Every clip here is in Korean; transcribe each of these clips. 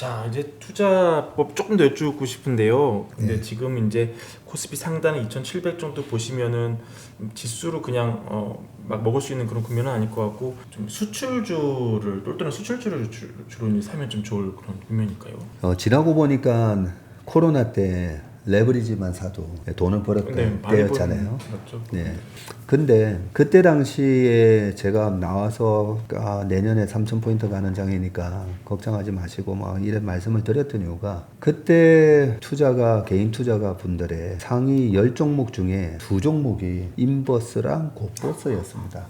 자 이제 투자법 조금 더 여쭙고 싶은데요. 근데 네. 지금 이제 코스피 상단은 2,700 정도 보시면은 지수로 그냥 어, 막 먹을 수 있는 그런 국면은 아닐 것 같고 좀 수출주를 똘똘한 수출주를 주, 주로 사면 좀 좋을 그런 국면일까요? 어, 지나고 보니까 코로나 때 레버리지만 사도 돈을 벌었던 네, 때였잖아요. 맞죠. 네. 근데 그때 당시에 제가 나와서 아, 내년에 3,000포인트 가는 장이니까 걱정하지 마시고 막 이런 말씀을 드렸던 이유가 그때 투자가 개인 투자가 분들의 상위 10종목 중에 두 종목이 인버스랑 고버스였습니다.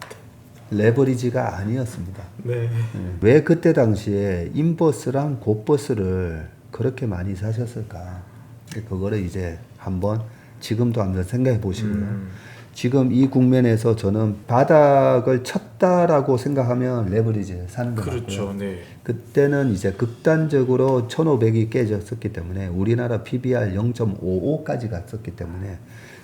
레버리지가 아니었습니다. 네. 네. 왜 그때 당시에 인버스랑 고버스를 그렇게 많이 사셨을까? 그거를 이제 한번 지금도 한번 생각해 보시고요. 음. 지금 이 국면에서 저는 바닥을 쳤다라고 생각하면 레버리지 사는 거 그렇죠. 같고요. 네. 그때는 이제 극단적으로 1,500이 깨졌었기 때문에 우리나라 PBR 0.55까지 갔었기 때문에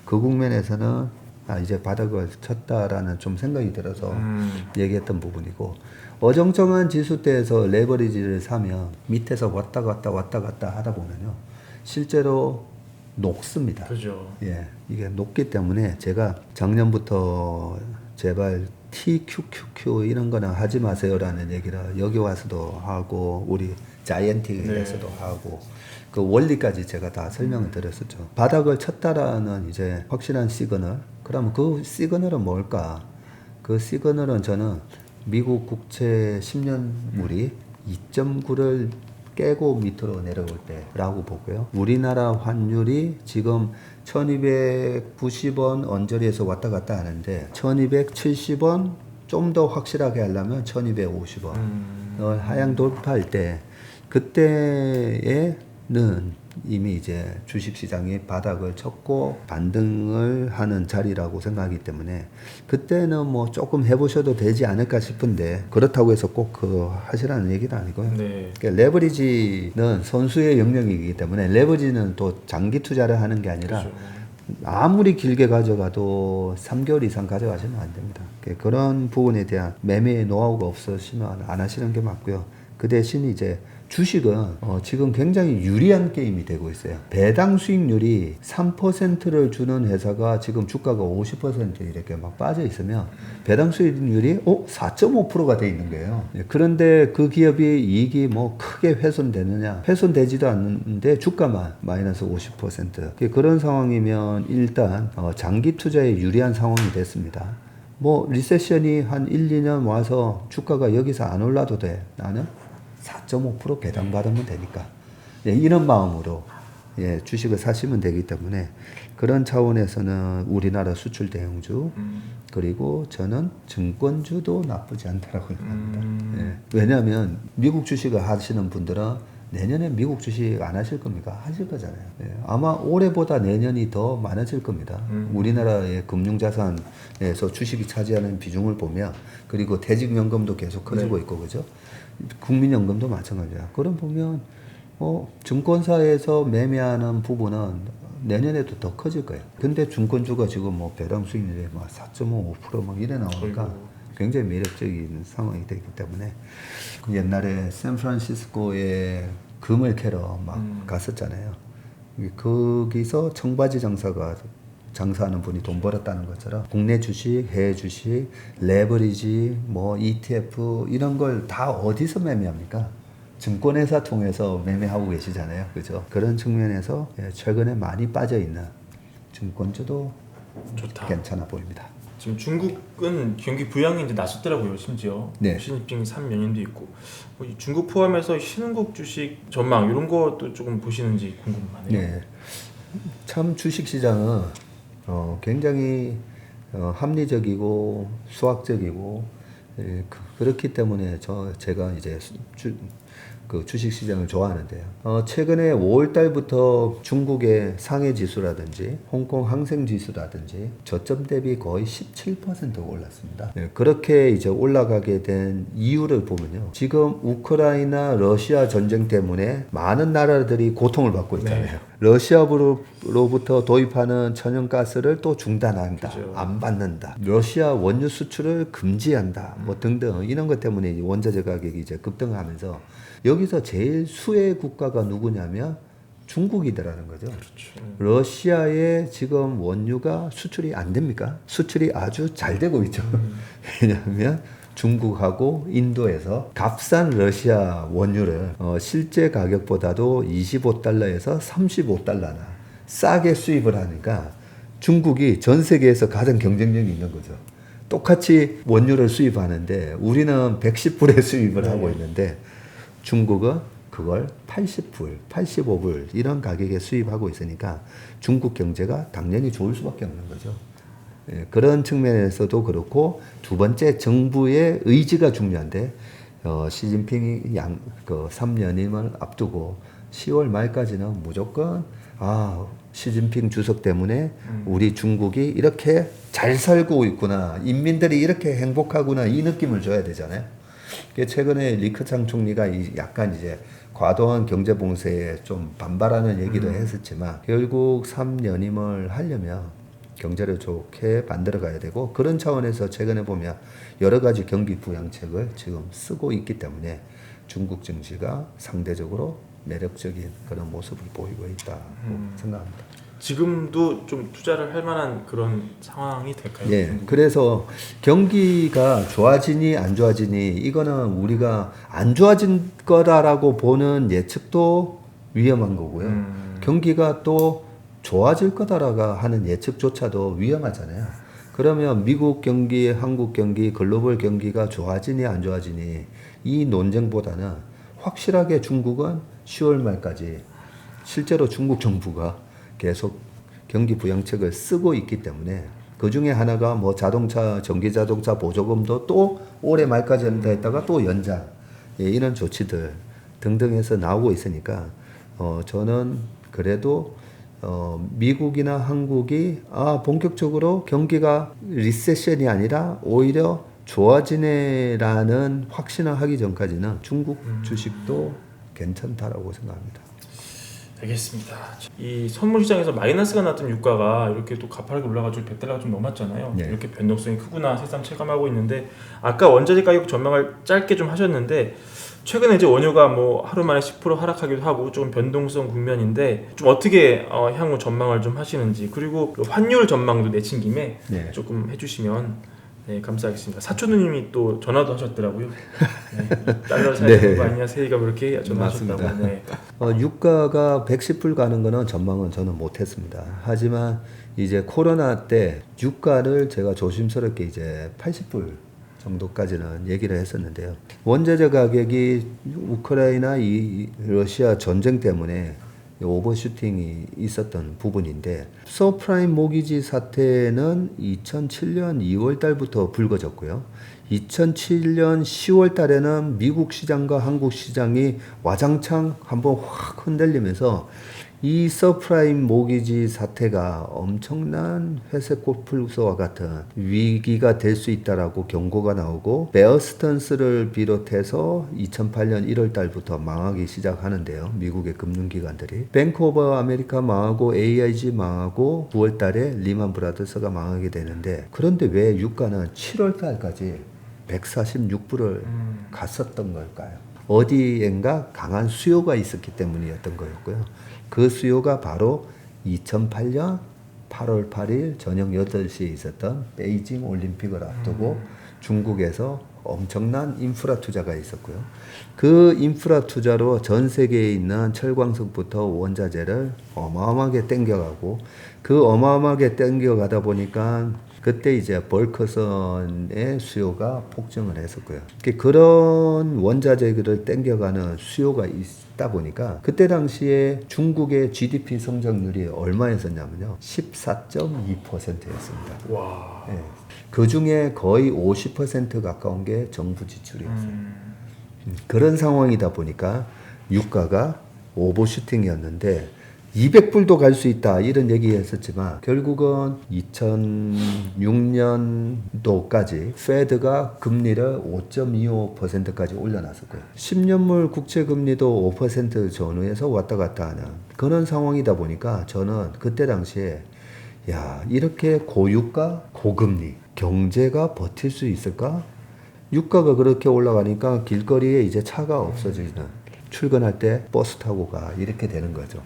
그 국면에서는 아 이제 바닥을 쳤다라는 좀 생각이 들어서 음. 얘기했던 부분이고 어정쩡한 지수대에서 레버리지를 사면 밑에서 왔다 갔다 왔다 갔다 하다 보면요 실제로 녹습니다. 그죠. 예, 이게 높기 때문에 제가 작년부터 제발 TQQQ 이런 거는 하지 마세요라는 얘기를 여기 와서도 하고 우리 자이언티에서도 하고 그 원리까지 제가 다 설명을 드렸었죠. 바닥을 쳤다라는 이제 확실한 시그널. 그러면 그 시그널은 뭘까? 그 시그널은 저는 미국 국채 10년물이 2.9를 깨고 밑으로 내려올 때라고 보고요. 우리나라 환율이 지금 1290원 언저리에서 왔다 갔다 하는데 1270원 좀 더 확실하게 하려면 1250원 음. 어, 하향 돌파할 때 그때에 는 이미 이제 주식시장이 바닥을 쳤고 반등을 하는 자리라고 생각하기 때문에 그때는 뭐 조금 해보셔도 되지 않을까 싶은데 그렇다고 해서 꼭 그 하시라는 얘기는 아니고요. 네. 그러니까 레버리지는 선수의 영역이기 때문에 레버리지는 또 장기 투자를 하는 게 아니라 그죠. 아무리 길게 가져가도 3개월 이상 가져가시면 안 됩니다. 그- 그런 부분에 대한 매매의 노하우가 없으시면 안 하시는 게 맞고요. 그 대신 이제 주식은 어, 지금 굉장히 유리한 게임이 되고 있어요. 배당 수익률이 3%를 주는 회사가 지금 주가가 50% 이렇게 막 빠져 있으면 배당 수익률이 어 4.5%가 돼 있는 거예요. 예, 그런데 그 기업이 이익이 뭐 크게 훼손되느냐? 훼손되지도 않는데 주가만 마이너스 50%. 그- 그런 상황이면 일단 어, 장기 투자에 유리한 상황이 됐습니다. 뭐 리세션이 한 1, 2년 와서 주가가 여기서 안 올라도 돼. 나는 4.5% 배당 받으면 되니까. 예, 이런 마음으로 예, 주식을 사시면 되기 때문에 그런 차원에서는 우리나라 수출 대형주 음. 그리고 저는 증권주도 나쁘지 않다라고 생각합니다. 음. 예. 왜냐하면 미국 주식을 하시는 분들은 내년에 미국 주식 안 하실 겁니까? 하실 거잖아요. 예. 아마 올해보다 내년이 더 많아질 겁니다. 음. 우리나라의 금융자산에서 주식이 차지하는 비중을 보면 그리고 퇴직연금도 계속 커지고 네. 있고 그죠? 국민연금도 마찬가지야. 그럼 보면 어, 증권사에서 매매하는 부분은 내년에도 더 커질 거예요. 근데 증권주가 지금 뭐 배당 수익률이 막 4.5%막 이래 나오니까 어이구. 굉장히 매력적인 상황이 되기 때문에 그 옛날에 샌프란시스코에 금을 캐러 막 음. 갔었잖아요. 거기서 청바지 장사가 장사하는 분이 돈 벌었다는 것처럼 국내 주식, 해외 주식, 레버리지, 뭐 ETF 이런 걸 다 어디서 매매합니까? 증권회사 통해서 매매하고 계시잖아요. 그죠? 그런 측면에서 예, 최근에 많이 빠져 있는 증권주도 좋다. 괜찮아 보입니다. 지금 중국은 경기 부양이 이제 나섰더라고요 심지어 네. 시진핑 3연인도 있고 뭐이 중국 포함해서 신흥국 주식 전망 이런 것도 조금 보시는지 궁금하네요. 네. 참 주식 시장은 어, 굉장히 어, 합리적이고 수학적이고 예, 그, 렇기 때문에 저 제가 이제 수- 주, 그 주식 시장을 좋아하는데요. 어, 최근에 5월 달부터 중국의 상해 지수라든지 홍콩 항생 지수라든지 저점 대비 거의 17% 올랐습니다. 예, 그렇게 이제 올라가게 된 이유를 보면요. 지금 우크라이나 러시아 전쟁 때문에 많은 나라들이 고통을 받고 있잖아요. 러시아로부터 도입하는 천연가스를 또 중단한다. 그죠. 안 받는다. 러시아 원유 수출을 금지한다. 뭐 등등 이런 것 때문에 이 원자재 가격이 이제 급등하면서 여기서 제일 수혜 국가가 누구냐면 중국이더라는 거죠. 그렇죠. 러시아에 지금 원유가 수출이 안 됩니까? 수출이 아주 잘 되고 있죠. 왜냐하면 중국하고 인도에서 값싼 러시아 원유를 어, 실제 가격보다도 25달러에서 35달러나 싸게 수입을 하니까 중국이 전 세계에서 가장 경쟁력이 있는 거죠. 똑같이 원유를 수입하는데 우리는 110불에 수입을 하고 있는데 중국은 그걸 80불, 85불 이런 가격에 수입하고 있으니까 중국 경제가 당연히 좋을 수밖에 없는 거죠. 예, 그런 측면에서도 그렇고 두 번째 정부의 의지가 중요한데 어, 시진핑이 양, 그 3년임을 앞두고 10월 말까지는 무조건 아 시진핑 주석 때문에 우리 중국이 이렇게 잘 살고 있구나 인민들이 이렇게 행복하구나 이 느낌을 줘야 되잖아요. 최근에 리크창 총리가 이- 약간 이제 과도한 경제 봉쇄에 좀 반발하는 얘기도 했었지만 결국 3년임을 하려면 경제를 좋게 만들어 가야 되고 그런 차원에서 최근에 보면 여러 가지 경기 부양책을 지금 쓰고 있기 때문에 중국 증시가 상대적으로 매력적인 그런 모습을 보이고 있다고 생각합니다. 지금도 좀 투자를 할 만한 그런 상황이 될까요? 예, 중국? 그래서 경기가 좋아지니 안 좋아지니 이거는 우리가 안 좋아진 거다라고 보는 예측도 위험한 거고요. 음. 경기가 또 좋아질 거다라고 하는 예측조차도 위험하잖아요. 그러면 미국 경기, 한국 경기, 글로벌 경기가 좋아지니 안 좋아지니 이 논쟁보다는 확실하게 중국은 10월 말까지 실제로 중국 정부가 계속 경기 부양책을 쓰고 있기 때문에 그 중에 하나가 뭐 자동차, 전기 자동차 보조금도 또 올해 말까지 한다 했다가 또 연장 예, 이런 조치들 등등 해서 나오고 있으니까 어, 저는 그래도 어, 미국이나 한국이 아, 본격적으로 경기가 리세션이 아니라 오히려 좋아지네라는 확신을 하기 전까지는 중국 주식도 괜찮다라고 생각합니다. 알겠습니다. 이 선물 시장에서 마이너스가 났던 유가가 이렇게 또 가파르게 올라가지고 100달러가 좀 넘었잖아요. 네. 이렇게 변동성이 크구나 새삼 체감하고 있는데 아까 원자재 가격 전망을 짧게 좀 하셨는데 최근에 이제 원유가 뭐 하루 만에 10% 하락하기도 하고 조금 변동성 국면인데 좀 어떻게 어, 향후 전망을 좀 하시는지 그리고 그 환율 전망도 내친 김에 네. 조금 해주시면 네 감사하겠습니다. 사촌 누님이 또 전화도 하셨더라고요. 네, 달러 사야 네. 되는 거 아니냐 세이가 뭐 이렇게 전화하셨다고. 맞습니다. 네. 어, 유가가 110불 가는 거는 전망은 저는 못했습니다. 하지만 이제 코로나 때 유가를 제가 조심스럽게 이제 80불 정도까지는 얘기를 했었는데요. 원자재 가격이 우크라이나 이 러시아 전쟁 때문에 오버슈팅이 있었던 부분인데 서프라임 모기지 사태는 2007년 2월 달부터 불거졌고요. 2007년 10월 달에는 미국 시장과 한국 시장이 와장창 한번 확 흔들리면서 이 서프라임 모기지 사태가 엄청난 회색 꽃플루스와 같은 위기가 될 수 있다라고 경고가 나오고 베어스턴스를 비롯해서 2008년 1월 달부터 망하기 시작하는데요. 미국의 금융기관들이 뱅크 오브 아메리카 망하고 AIG 망하고 9월 달에 리만 브라더스가 망하게 되는데 그런데 왜 유가는 7월 달까지 146불을 음. 갔었던 걸까요? 어디엔가 강한 수요가 있었기 때문이었던 거였고요. 그 수요가 바로 2008년 8월 8일 저녁 8시에 있었던 베이징 올림픽을 앞두고 중국에서 엄청난 인프라 투자가 있었고요. 그 인프라 투자로 전 세계에 있는 철광석부터 원자재를 어마어마하게 땡겨가고 그 어마어마하게 땡겨가다 보니까 그때 이제 벌크선의 수요가 폭증을 했었고요. 그 그런 원자재들을 땡겨가는 수요가 있다 보니까 그때 당시에 중국의 GDP 성장률이 얼마였었냐면요. 14.2%였습니다. 와. 예. 그 중에 거의 50% 가까운 게 정부 지출이었어요. 음. 그런 상황이다 보니까 유가가 오버슈팅이었는데 200불도 갈 수 있다 이런 얘기했었지만 결국은 2006년도까지 페드가 금리를 5.25%까지 올려놨었고요. 10년물 국채 금리도 5% 전후에서 왔다 갔다 하는 그런 상황이다 보니까 저는 그때 당시에 야 이렇게 고유가 고금리 경제가 버틸 수 있을까? 유가가 그렇게 올라가니까 길거리에 이제 차가 없어지는 출근할 때 버스 타고 가 이렇게 되는 거죠.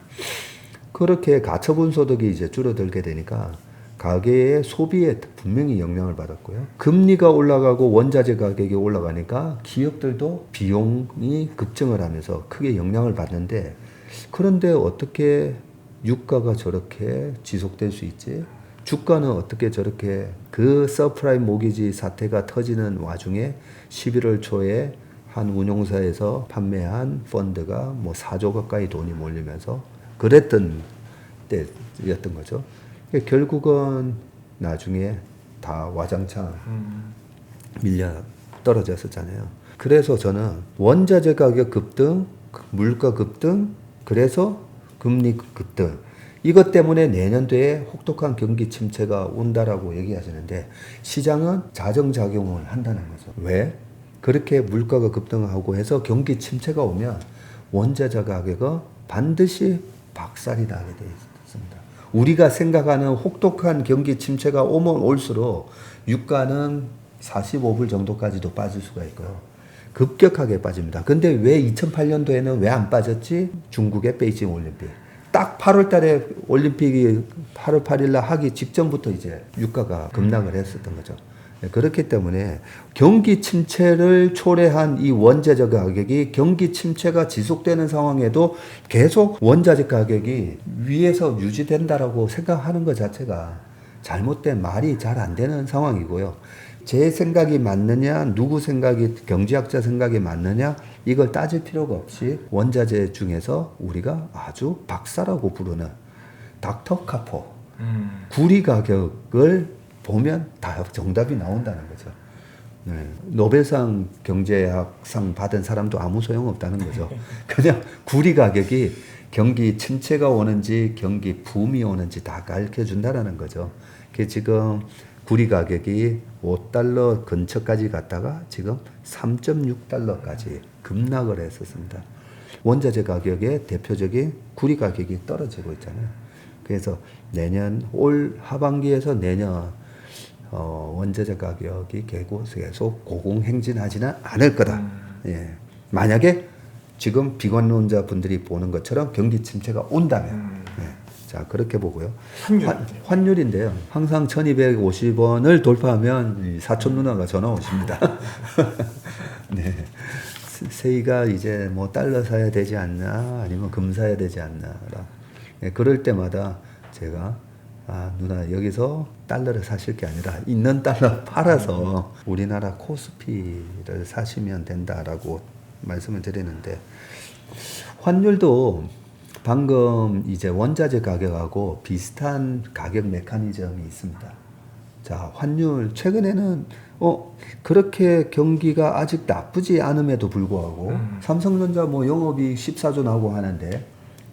그렇게 가처분 소득이 이제 줄어들게 되니까 가계의 소비에 분명히 영향을 받았고요. 금리가 올라가고 원자재 가격이 올라가니까 기업들도 비용이 급증을 하면서 크게 영향을 받는데 그런데 어떻게 유가가 저렇게 지속될 수 있지? 주가는 어떻게 저렇게 그 서프라임 모기지 사태가 터지는 와중에 11월 초에 한 운용사에서 판매한 펀드가 뭐 4조 가까이 돈이 몰리면서 그랬던 때였던 거죠. 결국은 나중에 다 와장창 음. 밀려 떨어졌었잖아요. 그래서 저는 원자재 가격 급등, 물가 급등, 그래서 금리 급등. 이것 때문에 내년도에 혹독한 경기 침체가 온다라고 얘기하시는데 시장은 자정작용을 한다는 거죠. 왜? 그렇게 물가가 급등하고 해서 경기 침체가 오면 원자재 가격은 반드시 박살이 나게 돼 있습니다. 우리가 생각하는 혹독한 경기 침체가 오면 올수록 유가는 45불 정도까지도 빠질 수가 있고요. 급격하게 빠집니다. 근데 왜 2008년도에는 왜 안 빠졌지? 중국의 베이징 올림픽. 딱 8월 달에 올림픽이 8월 8일 날 하기 직전부터 이제 유가가 급락을 했었던 거죠. 네, 그렇기 때문에 경기 침체를 초래한 이 원자재 가격이 경기 침체가 지속되는 상황에도 계속 원자재 가격이 위에서 유지된다라고 생각하는 것 자체가 잘못된 말이 잘 안 되는 상황이고요. 제 생각이 맞느냐, 누구 생각이, 경제학자 생각이 맞느냐, 이걸 따질 필요가 없이 원자재 중에서 우리가 아주 박사라고 부르는 닥터 카포, 음. 구리 가격을 보면 다 정답이 나온다는 거죠. 네. 노벨상 경제학상 받은 사람도 아무 소용 없다는 거죠. 그냥 구리 가격이 경기 침체가 오는지 경기 붐이 오는지 다 가르쳐 준다라는 거죠. 그 지금 구리 가격이 5달러 근처까지 갔다가 지금 3.6달러까지 급락을 했었습니다. 원자재 가격의 대표적인 구리 가격이 떨어지고 있잖아요. 그래서 내년 올 하반기에서 내년 어, 원자재 가격이 계속 고공행진하지는 않을 거다. 예. 만약에 지금 비관론자 분들이 보는 것처럼 경기 침체가 온다면, 음. 예. 자 그렇게 보고요. 환율. 환, 환율인데요. 항상 1,250원을 돌파하면 이 사촌 누나가 전화 오십니다. 네. 세이가 이제 뭐 달러 사야 되지 않나 아니면 금 사야 되지 않나 네, 그럴 때마다 제가 아 누나 여기서 달러를 사실 게 아니라 있는 달러 팔아서 우리나라 코스피를 사시면 된다라고 말씀을 드리는데 환율도 방금 이제 원자재 가격하고 비슷한 가격 메커니즘이 있습니다. 자, 환율 최근에는 어 그렇게 경기가 아직 나쁘지 않음에도 불구하고 삼성전자 뭐 영업이익 14조 나오고 하는데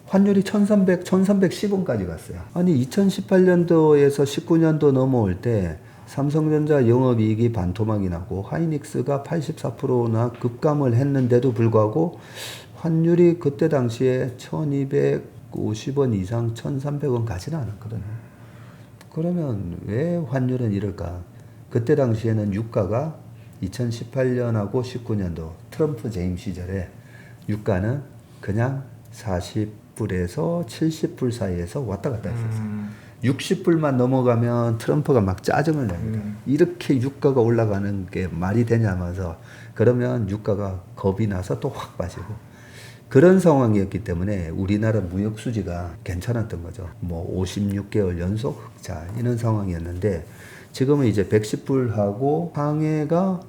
환율이 1300, 1310원까지 갔어요. 아니 2018년도에서 19년도 넘어올 때 삼성전자 영업이익이 반토막이 나고 하이닉스가 84%나 급감을 했는데도 불구하고 환율이 그때 당시에 1250원 이상 1300원 가지는 않았거든요. 그러면 왜 환율은 이럴까? 그때 당시에는 유가가 2018년하고 19년도 트럼프 재임 시절에 유가는 그냥 40 불에서 70불 사이에서 왔다 갔다 했었어요. 음. 60불만 넘어가면 트럼프가 막 짜증을 냅니다. 음. 이렇게 유가가 올라가는 게 말이 되냐면서 그러면 유가가 겁이 나서 또 확 빠지고 그런 상황이었기 때문에 우리나라 무역 수지가 괜찮았던 거죠. 뭐 56개월 연속 흑자 이런 상황이었는데 지금은 이제 110불하고 상해가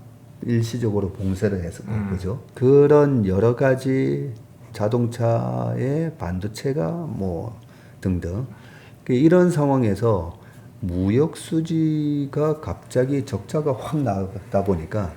일시적으로 봉쇄를 해서 음. 그죠. 그런 여러 가지 자동차의 반도체가 뭐 등등 그 이런 상황에서 무역 수지가 갑자기 적자가 확 나다 보니까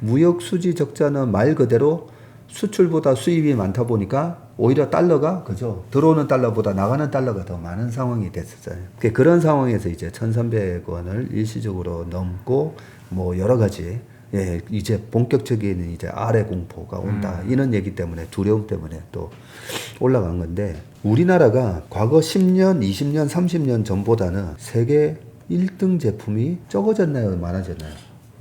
무역 수지 적자는 말 그대로 수출보다 수입이 많다 보니까 오히려 달러가 그죠 들어오는 달러보다 나가는 달러가 더 많은 상황이 됐었잖아요. 그- 그런 상황에서 이제 1,300원을 일시적으로 넘고 뭐 여러 가지 예 이제 본격적인 이제 아래 공포가 온다 이런 얘기 때문에 두려움 때문에 또 올라간 건데 우리나라가 과거 10년, 20년, 30년 전보다는 세계 1등 제품이 적어졌나요, 많아졌나요?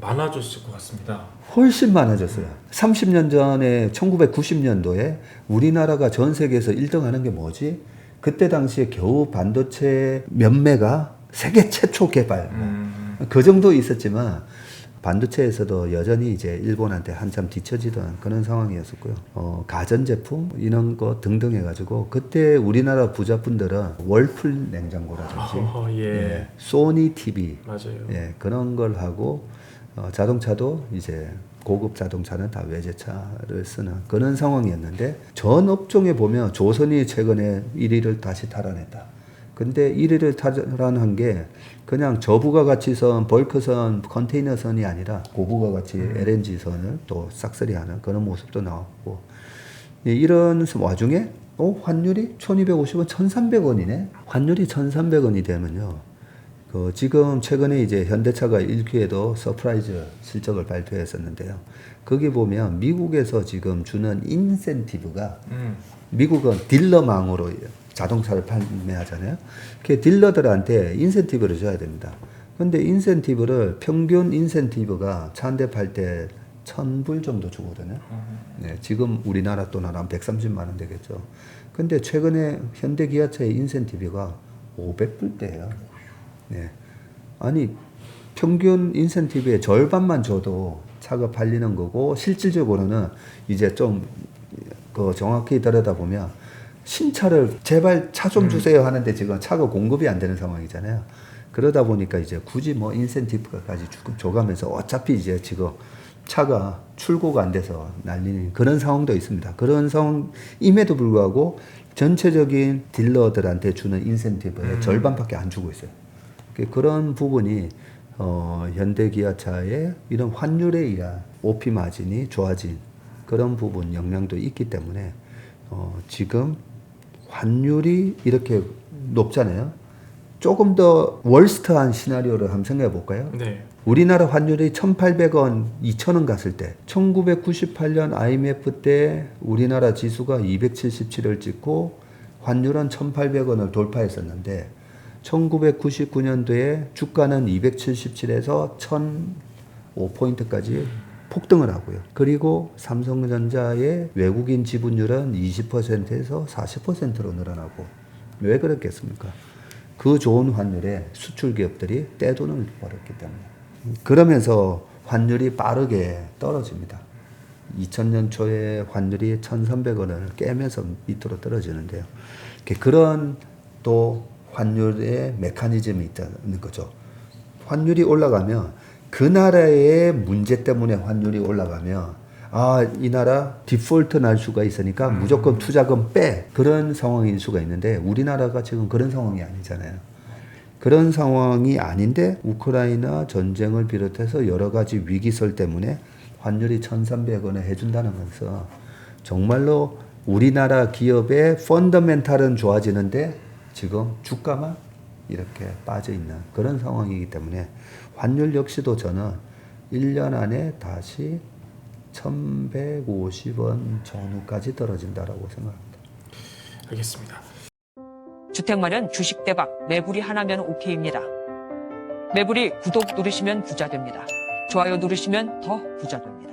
많아졌을 것 같습니다. 훨씬 많아졌어요. 30년 전에 1990년도에 우리나라가 전 세계에서 1등 하는 게 뭐지? 그때 당시에 겨우 반도체 몇매가 세계 최초 개발. 뭐 음, 그 정도 있었지만 반도체에서도 여전히 이제 일본한테 한참 뒤처지던 그런 상황이었었고요. 어, 가전제품 이런 거 등등 해가지고 그때 우리나라 부자분들은 월풀 냉장고라든지 어, 예. 예, 소니 TV 맞아요. 예, 그런 걸 하고 어, 자동차도 이제 고급 자동차는 다 외제차를 쓰는 그런 상황이었는데 전 업종에 보면 조선이 최근에 1위를 다시 탈환했다. 근데 1위를 탈환한 게 그냥 저부가 가치선, 벌크선, 컨테이너선이 아니라 고부가 가치 LNG선을 또 싹쓸이하는 그런 모습도 나왔고 예, 이런 와중에 어, 환율이 1250원, 1300원이네. 환율이 1300원이 되면요. 그 지금 최근에 이제 현대차가 1기에도 서프라이즈 실적을 발표했었는데요. 거기 보면 미국에서 지금 주는 인센티브가 음, 미국은 딜러망으로 자동차를 판매하잖아요. 그 딜러들한테 인센티브를 줘야 됩니다. 근데 인센티브를 평균 인센티브가 차 한 대 팔때 1000불 정도 주거든요. 네, 지금 우리나라 돈으로 한 130만 원 되겠죠. 근데 최근에 현대 기아차의 인센티브가 500불대예요. 네. 아니 평균 인센티브의 절반만 줘도 차가 팔리는 거고 실질적으로는 이제 좀 그 정확히 들여다보면 신차를 제발 차 좀 주세요 하는데 지금 차가 공급이 안 되는 상황이잖아요. 그러다 보니까 이제 굳이 뭐 인센티브까지 주- 줘가면서 어차피 이제 지금 차가 출고가 안 돼서 난리는 그런 상황도 있습니다. 그런 상황임에도 불구하고 전체적인 딜러들한테 주는 인센티브의 절반밖에 안 주고 있어요. 그- 그런 부분이 어, 현대기아차의 이런 환율에 의한 OP 마진이 좋아진 그런 부분 영향도 있기 때문에 어, 지금 환율이 이렇게 높잖아요. 조금 더 월스트한 시나리오를 한번 생각해 볼까요? 네. 우리나라 환율이 1,800원, 2,000원 갔을 때 1998년 IMF 때 우리나라 지수가 277을 찍고 환율은 1,800원을 돌파했었는데 1999년도에 주가는 277에서 1,005포인트까지 폭등을 하고요. 그리고 삼성전자의 외국인 지분율은 20%에서 40%로 늘어나고 왜 그랬겠습니까? 그 좋은 환율에 수출 기업들이 떼돈을 벌었기 때문에. 그러면서 환율이 빠르게 떨어집니다. 2000년 초에 환율이 1,300원을 깨면서 밑으로 떨어지는데요. 그런 또 환율의 메커니즘이 있다는 거죠. 환율이 올라가면 그 나라의 문제 때문에 환율이 올라가면 아, 이 나라 디폴트 날 수가 있으니까 무조건 투자금 빼. 그런 상황일 수가 있는데 우리나라가 지금 그런 상황이 아니잖아요. 그런 상황이 아닌데 우크라이나 전쟁을 비롯해서 여러 가지 위기설 때문에 환율이 1,300원에 해준다는 것은 정말로 우리나라 기업의 펀더멘탈은 좋아지는데 지금 주가만 이렇게 빠져 있는 그런 상황이기 때문에 환율 역시도 저는 1년 안에 다시 1,150원 전후까지 떨어진다라고 생각합니다. 알겠습니다. 주택 마련 주식 대박 매불이 하나면 오케이입니다. 매불이 구독 누르시면 부자 됩니다. 좋아요 누르시면 더 부자 됩니다.